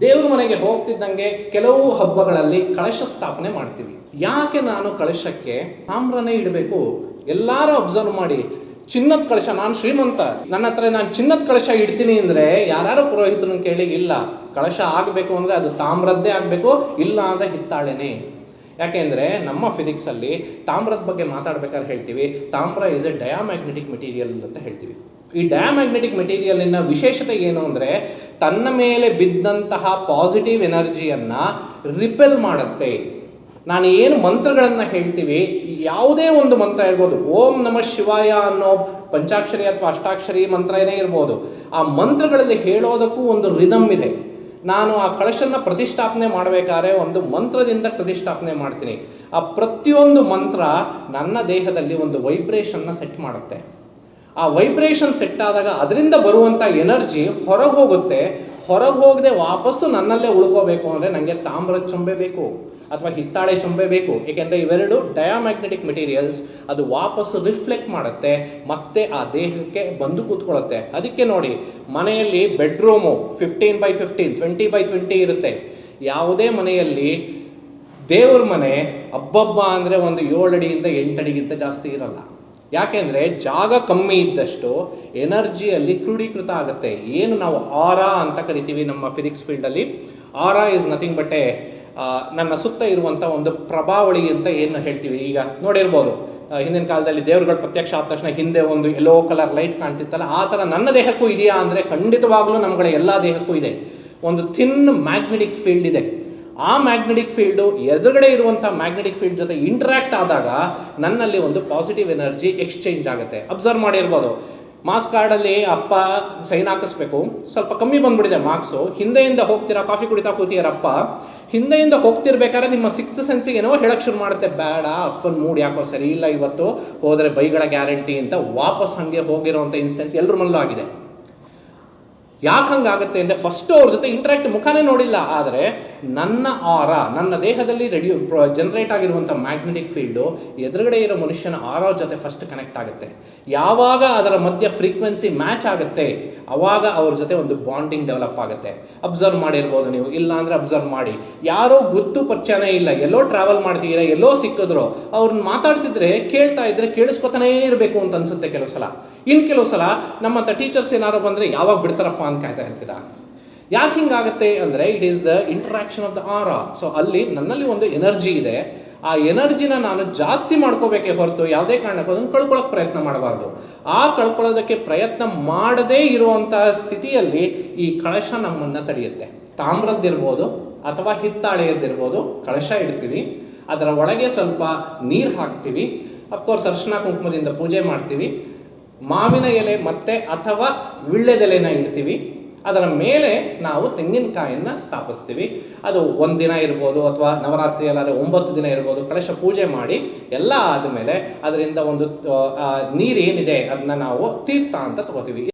ದೇವ್ರ ಮನೆಗೆ ಹೋಗ್ತಿದ್ದಂಗೆ ಕೆಲವು ಹಬ್ಬಗಳಲ್ಲಿ ಕಳಶ ಸ್ಥಾಪನೆ ಮಾಡ್ತೀವಿ. ಯಾಕೆ ನಾನು ಕಳಶಕ್ಕೆ ತಾಮ್ರನೇ ಇಡಬೇಕು? ಎಲ್ಲಾರು ಅಬ್ಸರ್ವ್ ಮಾಡಿ. ಚಿನ್ನದ ಕಳಶ, ನಾನು ಶ್ರೀಮಂತ. ನನ್ನ ಹತ್ರ ನಾನು ಚಿನ್ನದ ಕಳಶ ಇಡ್ತೀನಿ ಅಂದ್ರೆ ಯಾರು ಪುರೋಹಿತರನ್ನ ಕೇಳಿ, ಇಲ್ಲ, ಕಳಶ ಆಗಬೇಕು ಅಂದ್ರೆ ಅದು ತಾಮ್ರದ್ದೇ ಆಗಬೇಕು, ಇಲ್ಲ ಅಂದ್ರೆ ಹಿತ್ತಾಳೆನೇ. ಯಾಕೆಂದ್ರೆ ನಮ್ಮ ಫಿಸಿಕ್ಸ್ ಅಲ್ಲಿ ತಾಮ್ರದ ಬಗ್ಗೆ ಮಾತಾಡ್ಬೇಕಾದ್ರೆ ಹೇಳ್ತೀವಿ. ತಾಮ್ರ ಇಸ್ ಎ ಡಯಾಮ್ಯಾಗ್ನೆಟಿಕ್ ಮೆಟೀರಿಯಲ್ ಅಂತ ಹೇಳ್ತೀವಿ. ಈ ಡಯಾಮ್ಯಾಗ್ನೆಟಿಕ್ ಮೆಟೀರಿಯಲ್ನ ವಿಶೇಷತೆ ಏನು ಅಂದರೆ ತನ್ನ ಮೇಲೆ ಬಿದ್ದಂತಹ ಪಾಸಿಟಿವ್ ಎನರ್ಜಿಯನ್ನು ರಿಪೆಲ್ ಮಾಡುತ್ತೆ. ನಾನು ಏನು ಮಂತ್ರಗಳನ್ನು ಹೇಳ್ತೀವಿ ಯಾವುದೇ ಒಂದು ಮಂತ್ರ ಇರ್ಬೋದು, ಓಂ ನಮ ಶಿವಾಯ ಅನ್ನೋ ಪಂಚಾಕ್ಷರಿ ಅಥವಾ ಅಷ್ಟಾಕ್ಷರಿ ಮಂತ್ರ ಏನೇ ಇರ್ಬೋದು, ಆ ಮಂತ್ರಗಳಲ್ಲಿ ಹೇಳೋದಕ್ಕೂ ಒಂದು ರಿದಮ್ ಇದೆ. ನಾನು ಆ ಕಳಶನ್ನ ಪ್ರತಿಷ್ಠಾಪನೆ ಮಾಡಬೇಕಾದ್ರೆ ಒಂದು ಮಂತ್ರದಿಂದ ಪ್ರತಿಷ್ಠಾಪನೆ ಮಾಡ್ತೀನಿ. ಆ ಪ್ರತಿಯೊಂದು ಮಂತ್ರ ನನ್ನ ದೇಹದಲ್ಲಿ ಒಂದು ವೈಬ್ರೇಷನ್ನ ಸೆಟ್ ಮಾಡುತ್ತೆ. ಆ ವೈಬ್ರೇಷನ್ ಸೆಟ್ ಆದಾಗ ಅದರಿಂದ ಬರುವಂಥ ಎನರ್ಜಿ ಹೊರಗೆ ಹೋಗುತ್ತೆ. ಹೊರಗೆ ಹೋಗದೆ ವಾಪಸ್ಸು ನನ್ನಲ್ಲೇ ಉಳ್ಕೋಬೇಕು ಅಂದರೆ ನನಗೆ ತಾಮ್ರದ ಚೊಂಬೆ ಬೇಕು ಅಥವಾ ಹಿತ್ತಾಳೆ ಚೊಂಬೆ ಬೇಕು. ಏಕೆಂದರೆ ಇವೆರಡು ಡಯಾಮ್ಯಾಗ್ನೆಟಿಕ್ ಮೆಟೀರಿಯಲ್ಸ್ ಅದು ವಾಪಸ್ಸು ರಿಫ್ಲೆಕ್ಟ್ ಮಾಡುತ್ತೆ. ಮತ್ತೆ ಆ ದೇಹಕ್ಕೆ ಬಂದು ಕೂತ್ಕೊಳ್ಳುತ್ತೆ. ಅದಕ್ಕೆ ನೋಡಿ, ಮನೆಯಲ್ಲಿ bedroom fifteen by fifteen twenty by twenty ಇರುತ್ತೆ. ಯಾವುದೇ ಮನೆಯಲ್ಲಿ ದೇವ್ರ ಮನೆ ಹಬ್ಬಬ್ಬ ಅಂದರೆ ಒಂದು ಏಳು ಅಡಿಯಿಂದ ಎಂಟು ಅಡಿಗಿಂತ ಜಾಸ್ತಿ ಇರಲ್ಲ. ಯಾಕೆಂದ್ರೆ ಜಾಗ ಕಮ್ಮಿ ಇದ್ದಷ್ಟು ಎನರ್ಜಿಯಲ್ಲಿ ಕ್ರೋಢೀಕೃತ ಆಗುತ್ತೆ. ಏನು ನಾವು ಆರ ಅಂತ ಕರಿತೀವಿ ನಮ್ಮ ಫಿಸಿಕ್ಸ್ ಫೀಲ್ಡಲ್ಲಿ ಆರ ಇಸ್ ನಥಿಂಗ್ ಬಟ್ ಎ ನನ್ನ ಸುತ್ತ ಇರುವಂಥ ಒಂದು ಪ್ರಭಾವಳಿ ಅಂತ ಏನು ಹೇಳ್ತೀವಿ? ಈಗ ನೋಡಿರ್ಬೋದು. ಹಿಂದಿನ ಕಾಲದಲ್ಲಿ ದೇವರುಗಳು ಪ್ರತ್ಯಕ್ಷ ಆದ ತಕ್ಷಣ ಹಿಂದೆ ಒಂದು ಎಲ್ಲೋ ಕಲರ್ ಲೈಟ್ ಕಾಣ್ತಿತ್ತಲ್ಲ, ಆ ಥರ ನನ್ನ ದೇಹಕ್ಕೂ ಇದೆಯಾ ಅಂದರೆ ಖಂಡಿತವಾಗ್ಲೂ ನಮ್ಮಗಳ ಎಲ್ಲ ದೇಹಕ್ಕೂ ಇದೆ. ಒಂದು ಥಿನ್ ಮ್ಯಾಗ್ನೆಟಿಕ್ ಫೀಲ್ಡ್ ಇದೆ. ಆ ಮ್ಯಾಗ್ನೆಟಿಕ್ ಫೀಲ್ಡು ಎದುರುಗಡೆ ಇರುವಂಥ ಮ್ಯಾಗ್ನೆಟಿಕ್ ಫೀಲ್ಡ್ ಜೊತೆ ಇಂಟ್ರಾಕ್ಟ್ ಆದಾಗ ನನ್ನಲ್ಲಿ ಒಂದು ಪಾಸಿಟಿವ್ ಎನರ್ಜಿ ಎಕ್ಸ್ಚೇಂಜ್ ಆಗುತ್ತೆ. ಅಬ್ಸರ್ವ್ ಮಾಡಿರ್ಬೋದು. ಮಾರ್ಕ್ಸ್ ಕಾರ್ಡಲ್ಲಿ ಅಪ್ಪ ಸೈನ್ ಹಾಕಿಸ್ಬೇಕು. ಸ್ವಲ್ಪ ಕಮ್ಮಿ ಬಂದ್ಬಿಟ್ಟಿದೆ ಮಾರ್ಕ್ಸು ಹಿಂದೆಯಿಂದ ಹೋಗ್ತೀರಾ ಕಾಫಿ ಕುಡಿತಾ ಕೂತೀರಪ್ಪ ಹಿಂದೆಯಿಂದ ಹೋಗ್ತಿರ್ಬೇಕಾದ್ರೆ ನಿಮ್ಮ ಸಿಕ್ಸ್ತ್ ಸೆನ್ಸಿಗೆ ಏನೋ ಹೇಳಕ್ಕೆ ಶುರು ಮಾಡುತ್ತೆ. ಬೇಡ, ಅಪ್ಪನ ಮೂಡ್ ಯಾಕೋ ಸರಿ ಇಲ್ಲ ಇವತ್ತು. ಹೋದರೆ ಬೈಗಳ ಗ್ಯಾರಂಟಿ ಅಂತ ವಾಪಸ್ ಹಂಗೆ ಹೋಗಿರೋಂಥ ಇನ್ಸ್ಟೆನ್ಸ್ ಎಲ್ಲರ ಮನಲ್ಲೂ ಆಗಿದೆ. ಯಾಕೆ ಹಂಗಾಗುತ್ತೆ ಅಂದರೆ ಫಸ್ಟು ಅವ್ರ ಜೊತೆ ಇಂಟ್ರಾಕ್ಟ್ ಮುಖಾನೇ ನೋಡಿಲ್ಲ. ಆದರೆ ನನ್ನ ಆರ ನನ್ನ ದೇಹದಲ್ಲಿ ರೆಡಿಯೂ ಜನರೇಟ್ ಆಗಿರುವಂಥ ಮ್ಯಾಗ್ನೆಟಿಕ್ ಫೀಲ್ಡು ಎದುರುಗಡೆ ಇರೋ ಮನುಷ್ಯನ ಆರ ಜೊತೆ ಫಸ್ಟ್ ಕನೆಕ್ಟ್ ಆಗುತ್ತೆ. ಯಾವಾಗ ಅದರ ಮಧ್ಯ ಫ್ರೀಕ್ವೆನ್ಸಿ ಮ್ಯಾಚ್ ಆಗುತ್ತೆ, ಅವಾಗ ಅವ್ರ ಜೊತೆ ಒಂದು ಬಾಂಡಿಂಗ್ ಡೆವಲಪ್ ಆಗುತ್ತೆ. ಅಬ್ಸರ್ವ್ ಮಾಡಿರ್ಬೋದು ನೀವು. ಇಲ್ಲ ಅಂದರೆ ಅಬ್ಸರ್ವ್ ಮಾಡಿ. ಯಾರೋ ಗೊತ್ತು ಪರಿಚಯನೇ ಇಲ್ಲ. ಎಲ್ಲೋ ಟ್ರಾವೆಲ್ ಮಾಡ್ತಿದ್ದೀರಾ, ಎಲ್ಲೋ ಸಿಕ್ಕಿದ್ರು, ಅವ್ರನ್ನ ಮಾತಾಡ್ತಿದ್ರೆ, ಕೇಳ್ತಾ ಇದ್ರೆ ಕೇಳಿಸ್ಕೊತಾನೇ ಇರಬೇಕು ಅಂತ ಅನ್ಸುತ್ತೆ ಕೆಲವು ಸಲ. ಇನ್ನು ಕೆಲವು ಸಲ ನಮ್ಮಂಥ ಟೀಚರ್ಸ್ ಏನಾರು ಬಂದರೆ ಯಾವಾಗ ಬಿಡ್ತಾರಪ್ಪ ಕಾಯ್ತಾ ಇರ್ತೀರಾ? ಯಾಕೆ ಹಿಂಗಾಗುತ್ತೆ ಅಂದರೆ it is the interaction of the aura so ಅಲ್ಲಿ ನನ್ನಲ್ಲಿ ಒಂದು ಎನರ್ಜಿ ಇದೆ. ಆ ಎನರ್ಜಿನ ನಾನು ಜಾಸ್ತಿ ಮಾಡ್ಕೋಬೇಕೆ ಹೊರತು ಯಾವುದೇ ಕಾರಣಕ್ಕೂ ಅದನ್ನು ಕಳ್ಕೊಳ್ಳೋಕೆ ಪ್ರಯತ್ನ ಮಾಡಬಾರ್ದು. ಆ ಕಳ್ಕೊಳ್ಳೋದಕ್ಕೆ ಪ್ರಯತ್ನ ಮಾಡದೇ ಇರುವಂತಹ ಸ್ಥಿತಿಯಲ್ಲಿ ಈ ಕಳಶ ನಮ್ಮನ್ನು ತಡೆಯುತ್ತೆ. ತಾಮ್ರದ್ದಿರ್ಬೋದು ಅಥವಾ ಹಿತ್ತಾಳೆಯದ್ದಿರ್ಬೋದು ಕಳಶ ಇಡ್ತೀವಿ. ಅದರ ಒಳಗೆ ಸ್ವಲ್ಪ ನೀರು ಹಾಕ್ತೀವಿ. ಅಫ್ಕೋರ್ಸ್ ಅರ್ಶನ ಕುಂಕುಮದಿಂದ ಪೂಜೆ ಮಾಡ್ತೀವಿ. ಮಾವಿನ ಎಲೆ ಮತ್ತೆ ಅಥವಾ ವಿಳ್ಳೆದೆಲೆನ ಇಡ್ತೀವಿ. ಅದರ ಮೇಲೆ ನಾವು ತೆಂಗಿನಕಾಯಿಯನ್ನ ಸ್ಥಾಪಿಸ್ತೀವಿ. ಅದು ಒಂದು ದಿನ ಇರ್ಬೋದು ಅಥವಾ ನವರಾತ್ರಿ ಅಲ್ಲಾದ್ರೆ ಒಂಬತ್ತು ದಿನ ಇರ್ಬೋದು. ಕಲಶ ಪೂಜೆ ಮಾಡಿ ಎಲ್ಲ ಆದಮೇಲೆ ಅದರಿಂದ ಒಂದು ನೀರೇನಿದೆ ಅದನ್ನ ನಾವು ತೀರ್ಥ ಅಂತ ತಗೋತೀವಿ.